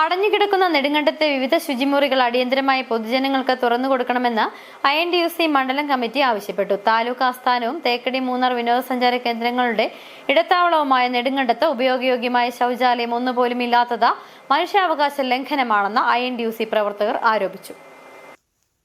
അടഞ്ഞുകിടക്കുന്ന നെടുങ്കണ്ടത്തെ വിവിധ ശുചിമുറികൾ അടിയന്തരമായി പൊതുജനങ്ങൾക്ക് തുറന്നു കൊടുക്കണമെന്ന് I N D U C മണ്ഡലം കമ്മിറ്റി ആവശ്യപ്പെട്ടു. താലൂക്ക് ആസ്ഥാനവും തേക്കടി മൂന്നാർ വിനോദസഞ്ചാര കേന്ദ്രങ്ങളുടെ ഇടത്താവളവുമായ നെടുങ്കണ്ടത്ത് ഉപയോഗയോഗ്യമായ ശൗചാലയം ഒന്നുപോലും ഇല്ലാത്തത് മനുഷ്യാവകാശ ലംഘനമാണെന്ന് I N D U C പ്രവർത്തകർ ആരോപിച്ചു.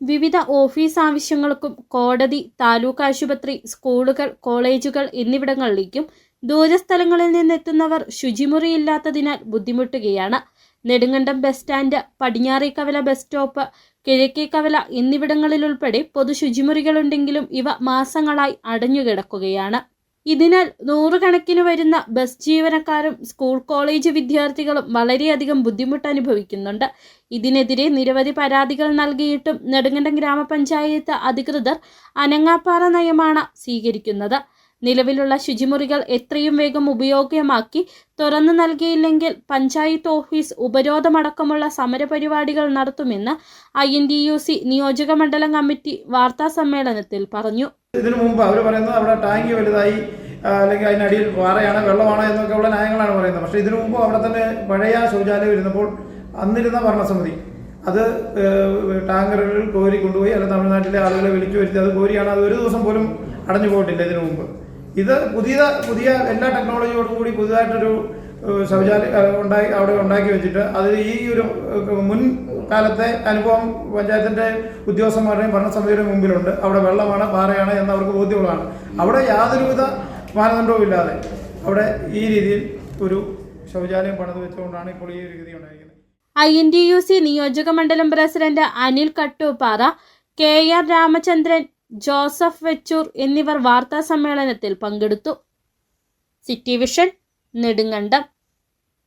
വിവിധ ഓഫീസ് ആവശ്യങ്ങൾക്കും കോടതി താലൂക്ക് ആശുപത്രി സ്കൂളുകൾ കോളേജുകൾ എന്നിവിടങ്ങളിലേക്കും ദൂരസ്ഥലങ്ങളിൽ നിന്നെത്തുന്നവർ ശുചിമുറിയില്ലാത്തതിനാൽ ബുദ്ധിമുട്ടുകയാണ്. നെടുങ്കണ്ടം ബസ് സ്റ്റാൻഡ് പടിഞ്ഞാറേക്കവല ബസ് സ്റ്റോപ്പ് കിഴക്കേ കവല എന്നിവിടങ്ങളിലുൾപ്പെടെ പൊതു ശുചിമുറികളുണ്ടെങ്കിലും ഇവ മാസങ്ങളായി അടഞ്ഞുകിടക്കുകയാണ്. ഇതിനാൽ നൂറുകണക്കിന് വരുന്ന ബസ് ജീവനക്കാരും സ്കൂൾ കോളേജ് വിദ്യാർത്ഥികളും വളരെയധികം ബുദ്ധിമുട്ട് അനുഭവിക്കുന്നുണ്ട് ഇതിനെതിരെ നിരവധി പരാതികൾ നൽകിയിട്ടും നെടുങ്കണ്ടം ഗ്രാമപഞ്ചായത്ത് അധികൃതർ അനങ്ങാപ്പാറ നയമാണ് സ്വീകരിക്കുന്നത്. നിലവിലുള്ള ശുചിമുറികൾ എത്രയും വേഗം ഉപയോഗമാക്കി തുറന്നു നൽകിയില്ലെങ്കിൽ പഞ്ചായത്ത് ഓഫീസ് ഉപരോധമടക്കമുള്ള സമരപരിപാടികൾ നടത്തുമെന്ന് I N D U C നിയോജക മണ്ഡലം കമ്മിറ്റി വാർത്താ സമ്മേളനത്തിൽ പറഞ്ഞു. ഇതിനു മുമ്പ് അവർ പറയുന്നത് അവിടെ ടാങ്കി വലുതായി അല്ലെങ്കിൽ അതിനടിയിൽ പാറയാണ് വെള്ളമാണ് എന്നൊക്കെ ഉള്ള ന്യായങ്ങളാണ് പറയുന്നത്. പക്ഷേ ഇതിനു മുമ്പ് അവിടെ തന്നെ പഴയ ശൗചാലയം ഇരുന്നപ്പോൾ അന്നിരുന്ന ഭരണസമിതി അത് ടാങ്കറുകൾ കോരി കൊണ്ടുപോയി അല്ലെങ്കിൽ തമിഴ്നാട്ടിലെ ആളുകളെ വിളിച്ചു വരുത്തി അത് കോരിയാണ്. അത് ഒരു ദിവസം പോലും അടഞ്ഞു പോയിട്ടില്ല ഇതിനു മുമ്പ്. ഇത് പുതിയ പുതിയ എല്ലാ ടെക്നോളജിയോടും കൂടി പുതിയതായിട്ടൊരു ശൗചാലയ ഉണ്ടാക്കി അവിടെ ഉണ്ടാക്കി വെച്ചിട്ട് അത് ഈ ഒരു മുൻ കാലത്തെ അനുഭവം പഞ്ചായത്തിന്റെ ഉദ്യോഗസ്ഥന്മാരുടെയും ഭരണസമിതിയുടെയും മുമ്പിലുണ്ട്. അവിടെ വെള്ളമാണ് പാറയാണ് എന്ന് അവർക്ക് ബോധ്യമുള്ളതാണ്. അവിടെ യാതൊരുവിധ മാനദണ്ഡവും ഇല്ലാതെ അവിടെ ഈ രീതിയിൽ ഒരു ശൗചാലയം പണിത് വെച്ചുകൊണ്ടാണ് ഇപ്പോൾ ഈ ഒരു ഗതി ഉണ്ടായിരിക്കുന്നത്. I N D U C നിയോജക മണ്ഡലം president Anil Kattooppara K R Ramachandran Joseph Vechoor എന്നിവർ വാർത്താ സമ്മേളനത്തിൽ പങ്കെടുത്തു. City vision Nedumkandam.